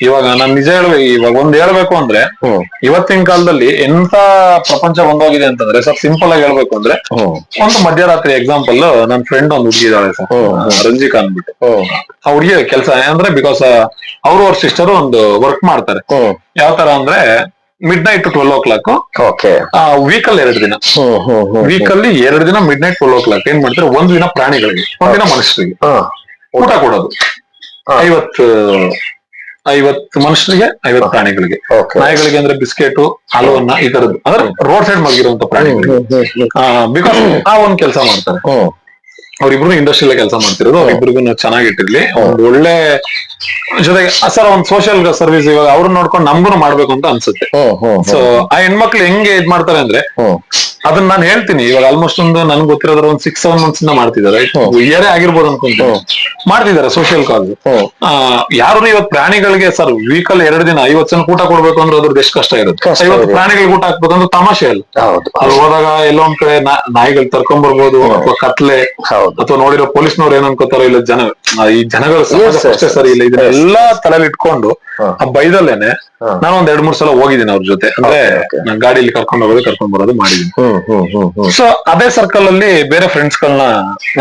ಇವಾಗ ನಾನ್ ನಿಜ ಹೇಳ್ಬೇಕು ಇವಾಗ ಒಂದ್ ಹೇಳ್ಬೇಕು ಅಂದ್ರೆ ಹ್ಮ್. ಇವತ್ತಿನ ಕಾಲದಲ್ಲಿ ಎಂತ ಪ್ರಪಂಚ ಒಂದೋಗಿದೆ ಅಂತಂದ್ರೆ ಸರ್ ಸಿಂಪಲ್ ಆಗಿ ಹೇಳ್ಬೇಕು ಅಂದ್ರೆ ಹ್ಮ್. ಒಂದು ಮಧ್ಯರಾತ್ರಿ ಎಕ್ಸಾಂಪಲ್ ನನ್ ಫ್ರೆಂಡ್ ಒಂದು ಹುಡುಗಿ ಇದ್ದಾಳೆ ಸರ್. ಹ್ಮ್. ರಂಜಿಕಾ ಅಂದ್ಬಿಟ್ಟು. ಹ್ಮ್. ಆ ಹುಡುಗಿ ಕೆಲಸ ಅಂದ್ರೆ ಬಿಕಾಸ್ ಅವ್ರು ಅವ್ರ ಸಿಸ್ಟರ್ ಒಂದು ವರ್ಕ್ ಮಾಡ್ತಾರೆ. ಹ್ಮ್. ಯಾವ ತರ ಅಂದ್ರೆ midnight to twelve o'clock okay week ಅಲ್ಲಿ ಎರಡು ದಿನ. ಹ್ಮ್ ಹ್ಮ್ ಹ್ಮ್ ವೀಕ್ ಅಲ್ಲಿ ಎರಡು ದಿನ midnight twelve o'clock ಏನ್ ಮಾಡ್ತಾರೆ ಒಂದ್ ದಿನ ಪ್ರಾಣಿಗಳಿಗೆ ಒಂದಿನ ದಿನ ಮನುಷ್ಯರಿಗೆ. ಹಾ. ಊಟ ಕೊಡೋದು. ಹಾ. ಐವತ್ತು ಐವತ್ತು ಮನುಷ್ಯರಿಗೆ ಐವತ್ತು ಪ್ರಾಣಿಗಳಿಗೆ. ನಾಯಿಗಳಿಗೆ ಅಂದ್ರೆ ಬಿಸ್ಕೆಟ್ ಹಾಲುವನ್ನ ಈ ತರದ್ದು. ಅಂದ್ರೆ ರೋಡ್ ಸೈಡ್ ಮಲಗಿರುವಂತ ಪ್ರಾಣಿಗಳಿಗೆ ಬಿಕಾಸ್ ಆ ಒಂದ್ ಕೆಲಸ ಮಾಡ್ತಾರೆ. ಅವ್ರಿಬ್ರು ಇಂಡಸ್ಟ್ರಿಯಲ್ ಕೆಲಸ ಮಾಡ್ತಿರೋದು ಅವ್ರಿಬ್ರಿಗೂ ಚೆನ್ನಾಗಿಟ್ಟಿರ್ಲಿ. ಒಂದ್ ಒಳ್ಳೆ ಜೊತೆಗೆ ಸರ್ ಒಂದ್ ಸೋಷಿಯಲ್ ಸರ್ವಿಸ್ ಇವಾಗ ಅವ್ರನ್ನ ನೋಡ್ಕೊಂಡು ನಮ್ಗೂ ಮಾಡ್ಬೇಕು ಅಂತ ಅನ್ಸುತ್ತೆ. ಸೊ ಆ ಹೆಣ್ಮಕ್ಳು ಹೆಂಗೆ ಇದ್ ಮಾಡ್ತಾರೆ ಅಂದ್ರೆ ಅದನ್ನ ನಾನು ಹೇಳ್ತೀನಿ. ಇವಾಗ ಆಲ್ಮೋಸ್ಟ್ ಒಂದು ನನ್ಗೆ ಗೊತ್ತಿರೋದ್ರ ಒಂದ್ ಸಿಕ್ಸ್ ಸೆವೆನ್ ಮಂತ್ಸ್ ಇಂದ ಮಾಡ್ತಿದ್ದಾರೆ ಇಯರೇ ಆಗಿರ್ಬೋದು ಅನ್ಕೊಂಡು ಮಾಡ್ತಿದ್ದಾರೆ ಸೋಷಿಯಲ್ ಕಾಲ್ ಯಾರು ಇವತ್ತು ಪ್ರಾಣಿಗಳಿಗೆ ಸರ್ ವೀಕಲ್ ಎರಡು ದಿನ ಐವತ್ ಜನ ಊಟ ಕೊಡ್ಬೇಕು ಅಂದ್ರೆ ಅದ್ರದ್ದು ಎಷ್ಟು ಕಷ್ಟ ಇರುತ್ತೆ. ಐವತ್ತು ಪ್ರಾಣಿಗಳಿಗೆ ಊಟ ಹಾಕ್ಬೇಕು ಅಂದ್ರೆ ತಮಾಷೆ ಅಲ್ಲ. ಅಲ್ಲಿ ಹೋದಾಗ ಎಲ್ಲೋ ಒಂದ್ ಕಡೆ ನಾ- ನಾಯಿಗಳು ತರ್ಕೊಂಡ್ ಬರ್ಬೋದು ಅಥವಾ ಕತ್ಲೆ. ಅಥವಾ ನೋಡಿರೋ ಪೊಲೀಸ್ನವ್ರು ಏನ್ ಅನ್ಕೋತಾರೋ ಇಲ್ಲ ಜನ ಈ ಜನಗಳ ಸಮಾಜ ಅಷ್ಟೇ ಸರಿ ಇಲ್ಲ ಇದನ್ನೆಲ್ಲಾ ತಲೆಯಲ್ಲಿ ಇಟ್ಕೊಂಡು ಆ ಬೈದಲ್ಲೇನೆ. ನಾನು ಒಂದ್ ಎರಡ್ ಮೂರ್ ಸಲ ಹೋಗಿದ್ದೀನಿ ಅವ್ರ ಜೊತೆ. ಅಂದ್ರೆ. ನಾನ್ ಗಾಡಿಯಲ್ಲಿ ಕರ್ಕೊಂಡು ಹೋಗೋದು ಕರ್ಕೊಂಡ್ ಬರೋದು ಮಾಡಿದೀನಿ ಸೊ ಅದೇ ಸರ್ಕಲ್ ಅಲ್ಲಿ ಬೇರೆ ಫ್ರೆಂಡ್ಸ್ ಗಳನ್ನ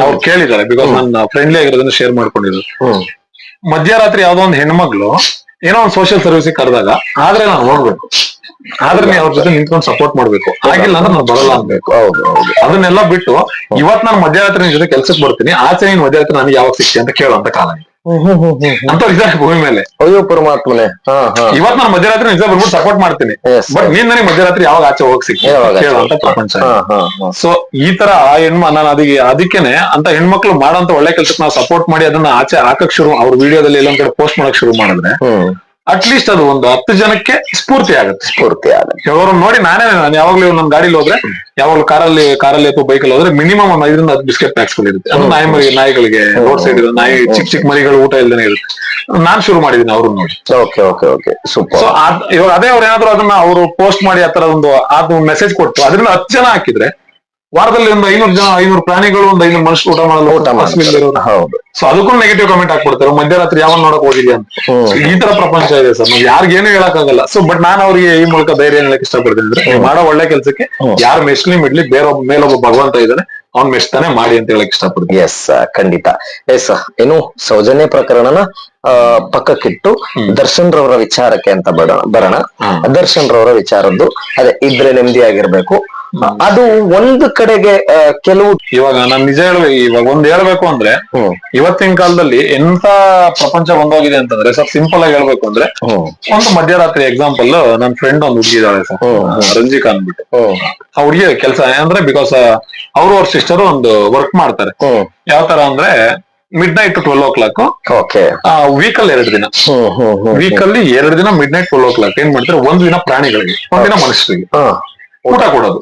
ಅವ್ರು ಕೇಳಿದ್ದಾರೆ. ಬಿಕಾಸ್ ನನ್ನ ಫ್ರೆಂಡ್ಲಿ ಆಗಿರೋದನ್ನ ಶೇರ್ ಮಾಡ್ಕೊಂಡಿದ್ರು ಮಧ್ಯರಾತ್ರಿ ಯಾವ್ದೋ ಒಂದ್ ಹೆಣ್ಮಗ್ಳು ಏನೋ ಒಂದ್ ಸೋಷಿಯಲ್ ಸರ್ವಿಸ್ ಕರೆದಾಗ ಆದ್ರೆ ನಾನು ಹೋಗ್ಬೇಕು ಆದ್ರೆ ನೀವು ಅವ್ರ ಜೊತೆ ನಿಂತ್ಕೊಂಡು ಸಪೋರ್ಟ್ ಮಾಡ್ಬೇಕು. ಆಗಿಲ್ಲ ಅಂದ್ರೆ ನಾನು ಬರಲ್ಲ ಅನ್ಬೇಕು ಹೌದು ಹೌದು. ಅದನ್ನೆಲ್ಲ ಬಿಟ್ಟು ಇವತ್ ನಾನು ಮಧ್ಯರಾತ್ರಿ ನಿನ್ ಜೊತೆ ಕೆಲ್ಸಕ್ಕೆ ಬರ್ತೀನಿ ಆಚೆ ನೀನ್ ಮಧ್ಯರಾತ್ರಿ ನನಗೆ ಯಾವಾಗ ಸಿಕ್ತಿ ಅಂತ ಕೇಳುವಂತ ಕಾಲ ಅಂತ ಇದ್ದಾರೆ ಭೂಮಿ ಮೇಲೆ. ಅಯ್ಯೋ ಪರಮಾತ್ಮನೆ. ಹಾ ಹಾ. ಇವತ್ ನಾನು ಮಧ್ಯರಾತ್ರಿ ನಿಜ ಬರ್ಬಿಟ್ಟು ಸಪೋರ್ಟ್ ಮಾಡ್ತೀನಿ. ಬಟ್ ನೀನ್ ನನಗೆ ಮಧ್ಯರಾತ್ರಿ ಯಾವಾಗ ಆಚೆ ಹೋಗ್ ಅಂತ ಪ್ರಪಂಚ. ಹಾ ಹಾ ಹಾ. ಸೊ ಈ ತರ ಆ ಹೆಣ್ಮ ನಾನು ಅದಕ್ಕೆ ಅದಕ್ಕೇನೆ ಅಂತ ಹೆಣ್ಮಕ್ಳು ಮಾಡೋಂತ ಒಳ್ಳೆ ಕೆಲಸಕ್ಕೆ ನಾವು ಸಪೋರ್ಟ್ ಮಾಡಿ ಅದನ್ನ ಆಚೆ ಹಾಕಕ್ ಶುರು ಅವ್ರ ವಿಡಿಯೋದಲ್ಲಿ ಎಲ್ಲೊಂದ್ ಕಡೆ ಪೋಸ್ಟ್ ಮಾಡಕ್ ಶುರು ಮಾಡಿದ್ರೆ ಹ್ಮ್. ಅಟ್ಲೀಸ್ಟ್ ಅದು ಒಂದು ಹತ್ತು ಜನಕ್ಕೆ ಸ್ಫೂರ್ತಿ ಆಗುತ್ತೆ. ಸ್ಫೂರ್ತಿ ಆಗುತ್ತೆ. ಕೆಲವರು ನೋಡಿ ನಾನೇ ನಾನು ಯಾವಾಗ್ಲೂ ನನ್ನ ಗಾಡಿಲಿ ಹೋದ್ರೆ ಯಾವಾಗ್ಲೂ ಕಾರಲ್ಲಿ ಕಾರಲ್ಲಿ ಅಥವಾ ಬೈಕಲ್ಲಿ ಹೋದ್ರೆ ಮಿನಿಮಮ್ ಒಂದು ಐದರಿಂದ ಹತ್ತು ಬಿಸ್ಕೆಟ್ ಪ್ಯಾಕ್ಸ್ ಇರುತ್ತೆ ಅದು ನಾಯಿ ಮರಿ ನಾಯಿಗಳಿಗೆ ರೋಡ್ ಸೈಡ್ ಇರೋ ನಾಯಿ ಚಿಕ್ಕ ಚಿಕ್ಕ ಮರಿಗಳು ಊಟ ಇಲ್ದೇನೆ ಇರುತ್ತೆ. ನಾನ್ ಶುರು ಮಾಡಿದ್ದೀನಿ ಅವ್ರು ನೋಡಿ. Okay okay okay super so ಇವಾಗ ಅದೇ ಅವ್ರು ಏನಾದ್ರು ಅದನ್ನ ಅವರು ಪೋಸ್ಟ್ ಮಾಡಿ ಆತರ ಒಂದು ಅದು ಮೆಸೇಜ್ ಕೊಟ್ಟು ಅದರಿಂದ ಹತ್ತು ಜನ ಹಾಕಿದ್ರೆ ವಾರದಲ್ಲಿ ಒಂದು ಐನೂರು ಜನ ಐನೂರು ಪ್ರಾಣಿಗಳು ಒಂದು ಐನೂರು ಮನುಷ್ಯರು ಊಟ ಮಾಡಲು ಊಟ ಹೌದು. ಸೊ ಅದಕ್ಕೂ ನೆಗೆಟಿವ್ ಕಮೆಂಟ್ ಹಾಕ್ಬಿಡ್ತಾರೆ. ಮಧ್ಯರಾತ್ರಿ ಯಾವ ನೋಡಕ್ ಹೋಗಿದ್ಯಾ ಅಂತ. ಈ ತರ ಪ್ರಪಂಚ ಇದೆ ಸರ್. ನಾವು ಯಾರಿಗೇನು ಹೇಳಕ್ಕಾಗಲ್ಲ. ಸೊ ಬಟ್ ನಾನು ಅವ್ರಿಗೆ ಈ ಮೂಲಕ ಧೈರ್ಯ ಹೇಳಕ್ ಇಷ್ಟಪಡ್ತೀನಿ ಅಂದ್ರೆ ನೀವು ಮಾಡೋ ಒಳ್ಳೆ ಕೆಲಸಕ್ಕೆ. ಯಾರು ಮೆಸ್ಲಿ ಮಿಡ್ಲಿ ಬೇರೆ ಮೇಲೊಬ್ಬ ಭಗವಂತ ಇದ್ದಾನೆ ಅವ್ನ್ ಮೆಸ್ತಾನೆ ಮಾಡಿ ಅಂತ ಹೇಳಕ್ ಇಷ್ಟಪಡ್ತೀನಿ. ಎಸ್ ಖಂಡಿತ. ಎಸ್ ಏನು ಸೌಜನ್ಯ ಪ್ರಕರಣನ ಪಕ್ಕಕ್ಕಿಟ್ಟು ದರ್ಶನ್ ರವರ ವಿಚಾರಕ್ಕೆ ಅಂತ ಬರೋಣ ಬರೋಣ. ದರ್ಶನ್ ರವರ ವಿಚಾರದ್ದು ಅದೇ ಇದ್ರೆ ನೆಮ್ಮದಿಯಾಗಿರ್ಬೇಕು. ಅದು ಒಂದು ಕಡೆಗೆ ಕೆಲವು ಇವಾಗ ನಾನ್ ನಿಜ ಹೇಳ್ಬೇಕು ಇವಾಗ ಒಂದ್ ಹೇಳ್ಬೇಕು ಅಂದ್ರೆ ಇವತ್ತಿನ ಕಾಲದಲ್ಲಿ ಎಂತ ಪ್ರಪಂಚ ಬಂದೋಗಿದೆ ಅಂತಂದ್ರೆ ಸರ್ ಸಿಂಪಲ್ ಆಗಿ ಹೇಳ್ಬೇಕು ಅಂದ್ರೆ ಒಂದು ಮಧ್ಯರಾತ್ರಿ ಎಕ್ಸಾಂಪಲ್ ನನ್ ಫ್ರೆಂಡ್ ಒಂದು ಹುಡುಗಿ ಇದಾಳೆ ಸರ್. ರಂಜಿಕಾ ಅಂದ್ಬಿಟ್ಟು. ಆ ಹುಡುಗಿ ಕೆಲಸ ಏನಂದ್ರೆ ಬಿಕಾಸ್ ಅವರು ಅವ್ರ ಸಿಸ್ಟರ್ ಒಂದು ವರ್ಕ್ ಮಾಡ್ತಾರೆ. ಯಾವ ತರ ಅಂದ್ರೆ midnight twelve o'clock okay week ಅಲ್ಲಿ ಎರಡು ದಿನ. ವೀಕಲ್ಲಿ ಎರಡು ದಿನ midnight twelve o'clock ಏನ್ ಮಾಡ್ತಾರೆ ಒಂದ್ ದಿನ ಪ್ರಾಣಿಗಳಿಗೆ ಒಂದಿನ ದಿನ ಮನುಷ್ಯರಿಗೆ. ಊಟ ಕೊಡೋದು.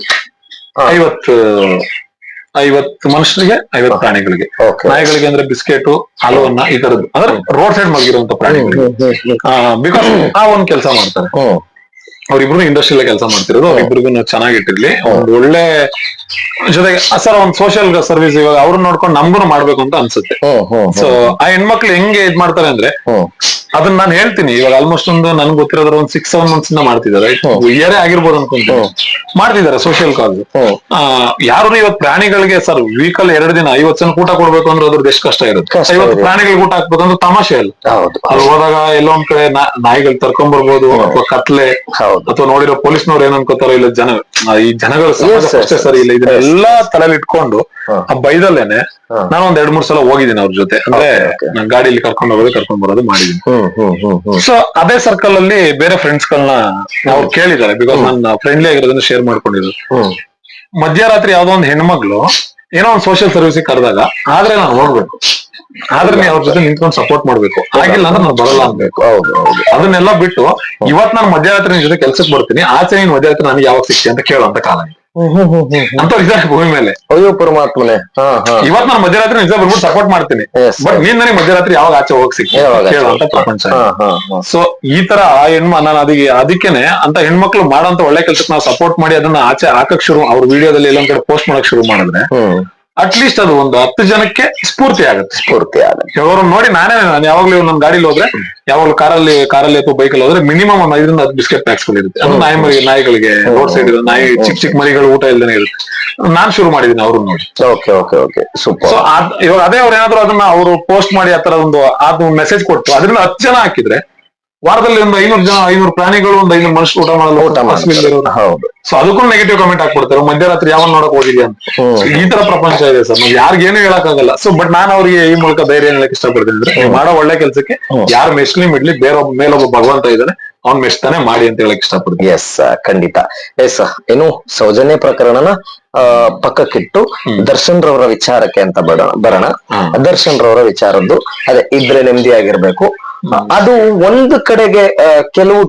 ಐವತ್ತು ಐವತ್ತು ಮನುಷ್ಯರಿಗೆ ಐವತ್ತು ಪ್ರಾಣಿಗಳಿಗೆ. ನಾಯಿಗಳಿಗೆ ಅಂದ್ರೆ ಬಿಸ್ಕೆಟ್ ಹಾಲುವನ್ನ ಈ ತರದ್ದು. ಅಂದ್ರೆ ರೋಡ್ ಸೈಡ್ ಮಲಗಿರುವಂತ ಪ್ರಾಣಿಗಳಿಗೆ ಬಿಕಾಸ್ ಆ ಒಂದ್ ಕೆಲಸ ಮಾಡ್ತಾರೆ. ಅವ್ರಿಬ್ರು ಇಂಡಸ್ಟ್ರಿಯಲ್ ಕೆಲಸ ಮಾಡ್ತಿರೋದು. ಅವ್ರಿಬ್ರಿಗೂ ಚೆನ್ನಾಗಿಟ್ಟಿರ್ಲಿ. ಒಂದ್ ಒಳ್ಳೆ ಜೊತೆಗೆ ಸರ್ ಒಂದ್ ಸೋಷಿಯಲ್ ಸರ್ವಿಸ್ ಇವಾಗ ಅವ್ರನ್ನ ನೋಡ್ಕೊಂಡು ನಮ್ಗೂ ಮಾಡ್ಬೇಕು ಅಂತ ಅನ್ಸುತ್ತೆ. ಸೊ ಆ ಹೆಣ್ಮಕ್ಳು ಹೆಂಗೆ ಇದ್ ಮಾಡ್ತಾರೆ ಅಂದ್ರೆ ಅದನ್ನ ನಾನು ಹೇಳ್ತೀನಿ. ಇವಾಗ ಆಲ್ಮೋಸ್ಟ್ ಒಂದು ನನ್ಗೆ ಗೊತ್ತಿರೋದ್ರ ಒಂದು ಸಿಕ್ಸ್ ಸೆವೆನ್ ಮಂತ್ಸ್ ಇಂದ ಮಾಡ್ತಿದ್ದಾರೆ ಇಯರೇ ಆಗಿರ್ಬೋದು ಅನ್ಕೊಂತೀನಿ. ಮಾಡ್ತಿದ್ದಾರೆ ಸೋಷಿಯಲ್ ಕಾಲ್ ಯಾರು ಇವತ್ತು ಪ್ರಾಣಿಗಳಿಗೆ ಸರ್ ವೀಕ್ ಅಲ್ಲಿ ಎರಡು ದಿನ ಐವತ್ ಜನ ಊಟ ಕೊಡ್ಬೇಕು ಅಂದ್ರೆ ಅದ್ರದ್ದು ಎಷ್ಟು ಕಷ್ಟ ಇರುತ್ತೆ. ಐವತ್ತು. ಪ್ರಾಣಿಗಳಿಗೆ ಊಟ ಹಾಕ್ಬೇಕು ಅಂದ್ರೆ ತಮಾಷೆ ಅಲ್ಲ. ಅಲ್ಲಿ ಹೋದಾಗ ಎಲ್ಲೋ ಒಂದ್ ಕಡೆ ನಾಯಿಗಳು ತರ್ಕೊಂಡ್ ಬರ್ಬೋದು ಅಥವಾ ಕತ್ಲೆ ಹೌದು. ಅಥವಾ ನೋಡಿರೋ ಪೊಲೀಸ್ನವ್ರು ಏನ್ ಅನ್ಕೋತಾರೋ ಇಲ್ಲ ಜನ ಈ ಜನಗಳ ಸರ್ ಇಲ್ಲ ಇದನ್ನೆಲ್ಲಾ ತಲೆಯಲ್ಲಿ ಇಟ್ಕೊಂಡು ಆ ಬೈದಲ್ಲೇನೆ. ನಾನು ಒಂದ್ ಎರಡ್ ಮೂರ್ ಸಲ ಹೋಗಿದ್ದೀನಿ ಅವ್ರ ಜೊತೆ. ಅಂದ್ರೆ. ನಾನ್ ಗಾಡಿಯಲ್ಲಿ ಕರ್ಕೊಂಡ್ ಹೋಗೋದು ಕರ್ಕೊಂಡ್ ಬರೋದು ಮಾಡಿದೀನಿ ಸೊ ಅದೇ ಸರ್ಕಲ್ ಅಲ್ಲಿ ಬೇರೆ ಫ್ರೆಂಡ್ಸ್ ಗಳನ್ನ ಅವ್ರು ಕೇಳಿದ್ದಾರೆ ಬಿಕಾಸ್ ನನ್ನ ಫ್ರೆಂಡ್ಲಿ ಆಗಿರೋದನ್ನ ಶೇರ್ ಮಾಡ್ಕೊಂಡಿದ್ರು ಹ್ಮ್. ಮಧ್ಯರಾತ್ರಿ ಯಾವ್ದೋ ಒಂದ್ ಹೆಣ್ಮಗ್ಳು ಏನೋ ಒಂದ್ ಸೋಷಿಯಲ್ ಸರ್ವಿಸ್ ಕರೆದಾಗ ಆದ್ರೆ ನಾನು ನೋಡ್ಬೇಕು ಆದ್ರೆ ನೀವು ಅವ್ರ ಜೊತೆ ನಿಂತ್ಕೊಂಡು ಸಪೋರ್ಟ್ ಮಾಡ್ಬೇಕು. ಆಗಿಲ್ಲ ಅಂದ್ರೆ ನಾನು ಬರಲ್ಲ ಅನ್ಬೇಕು. ಹೌದು ಹೌದು. ಅದನ್ನೆಲ್ಲ ಬಿಟ್ಟು ಇವತ್ ನಾನು ಮಧ್ಯರಾತ್ರಿ ನಿನ್ ಜೊತೆ ಕೆಲ್ಸಕ್ಕೆ ಬರ್ತೀನಿ ಆಚೆ ನೀನ್ ಮಧ್ಯರಾತ್ರಿ ನನಗೆ ಯಾವಾಗ ಸಿಕ್ತಿ ಅಂತ ಕೇಳುವಂತ ಕಾಲ ಇದು. ಅಂತ ಭೂಮಿ ಮೇಲೆ ಅಯ್ಯೋ ಪರಮಾತ್ಮನೆ ಹಾ ಹಾ ಇವತ್ ನಾನು ಮಧ್ಯರಾತ್ರಿ ನಿಜ ಬರ್ಬಿಟ್ಟು ಸಪೋರ್ಟ್ ಮಾಡ್ತೀನಿ ಬಟ್ ನೀನ್ ನನಗೆ ಮಧ್ಯರಾತ್ರಿ ಯಾವಾಗ ಆಚೆ ಹೋಗಿ ಪ್ರಪಂಚ ಹಾ ಹಾ ಸೊ ಈ ತರ ಆ ಹೆಣ್ಮ ನಾನು ಅದಕ್ಕೆ ಅದಕ್ಕೇನೆ ಅಂತ ಹೆಣ್ಮಕ್ಳು ಮಾಡೋಂತ ಒಳ್ಳೆ ಕೆಲಸಕ್ಕೆ ನಾವು ಸಪೋರ್ಟ್ ಮಾಡಿ ಅದನ್ನ ಆಚೆ ಹಾಕಕ್ ಶುರು ಅವ್ರ ವಿಡಿಯೋದಲ್ಲಿ ಎಲ್ಲೊಂದ್ ಕಡೆ ಪೋಸ್ಟ್ ಮಾಡಕ್ ಶುರು ಮಾಡಿದ್ರೆ ಹ್ಮ್ ಅಟ್ಲೀಸ್ಟ್ ಅದು ಒಂದು ಹತ್ತು ಜನಕ್ಕೆ ಸ್ಫೂರ್ತಿ ಆಗುತ್ತೆ. ಸ್ಫೂರ್ತಿ ಆಗುತ್ತೆ. ಅವ್ರನ್ನ ನೋಡಿ ನಾನೇ ನಾನು ಯಾವಾಗ್ಲೂ ನನ್ನ ಗಾಡಿಲಿ ಹೋದ್ರೆ ಯಾವಾಗ್ಲೂ ಕಾರಲ್ಲಿ ಕಾರಲ್ಲಿ ಅಥವಾ ಬೈಕಲ್ಲಿ ಹೋದ್ರೆ ಮಿನಿಮಮ್ ಒಂದ್ ಐದರಿಂದ ಹತ್ತು ಬಿಸ್ಕೆಟ್ ಪ್ಯಾಕ್ಸ್ ಇರುತ್ತೆ ಅದು ನಾಯಿ ಮರಿ ನಾಯಿಗಳಿಗೆ ರೋಡ್ ಸೈಡ್ ಇರೋ ನಾಯಿ ಚಿಕ್ಕ ಚಿಕ್ಕ ಮರಿಗಳು ಊಟ ಇಲ್ದೇನೆ ಇರುತ್ತೆ. ನಾನ್ ಶುರು ಮಾಡಿದೀನಿ ಅವ್ರನ್ನ ನೋಡಿ. Okay okay okay. So super ಇವಾಗ ಅದೇ ಅವ್ರು ಏನಾದ್ರು ಅದನ್ನ ಅವರು ಪೋಸ್ಟ್ ಮಾಡಿ ಆತರ ಒಂದು ಅದು ಮೆಸೇಜ್ ಕೊಟ್ಟು ಅದರಿಂದ ಹತ್ತು ಜನ ಹಾಕಿದ್ರೆ ವಾರದಲ್ಲಿ ಒಂದು ಐನೂರು ಜನ ಐನೂರು ಪ್ರಾಣಿಗಳು ಒಂದು ಐನೂರು ಮನುಷ್ಯರು ಊಟ ಮಾಡಲು ಊಟ ಮಾಡ್ತಾರೆ. ಹೌದು. ಸೊ ಅದಕ್ಕೂ ನೆಗೆಟಿವ್ ಕಮೆಂಟ್ ಹಾಕ್ಬಿಡ್ತಾರೆ. ಮಧ್ಯರಾತ್ರಿ ಯಾವ ನೋಡಕ್ ಹೋಗಿದ್ಯಾ ಅಂತ. ಈ ತರ ಪ್ರಪಂಚ ಇದೆ ಸರ್. ನಾವು ಯಾರಿಗೇನು ಹೇಳಕ್ಕಾಗಲ್ಲ. ಸೊ ಬಟ್ ನಾನು ಅವ್ರಿಗೆ ಈ ಮೂಲಕ ಧೈರ್ಯ ಹೇಳಕ್ ಇಷ್ಟಪಡ್ತೀನಿ ಅಂದ್ರೆ ನೀವು ಮಾಡೋ ಒಳ್ಳೆ ಕೆಲಸಕ್ಕೆ. ಯಾರು ಮೆಸ್ಲಿ ಮಿಡ್ಲಿ ಬೇರೆ ಮೇಲೊಬ್ಬ ಭಗವಂತ ಇದ್ದಾನೆ ಅವ್ನ್ ಮೆಚ್ತಾನೆ ಮಾಡಿ ಅಂತ ಹೇಳಕ್ ಇಷ್ಟಪಡ್ತೀನಿ. ಎಸ್ ಖಂಡಿತ. ಎಸ್ ಏನು ಸೌಜನ್ಯ ಪ್ರಕರಣನ ಪಕ್ಕಕ್ಕಿಟ್ಟು ದರ್ಶನ್ ರವರ ವಿಚಾರಕ್ಕೆ ಅಂತ ಬರೋಣ ಬರೋಣ. ದರ್ಶನ್ ರವರ ವಿಚಾರದ್ದು ಅದೇ ಇದ್ರೆ ನೆಮ್ಮದಿ ಆಗಿರ್ಬೇಕು ಅದು ಒಂದು ಕಡೆಗೆ ಕೆಲವು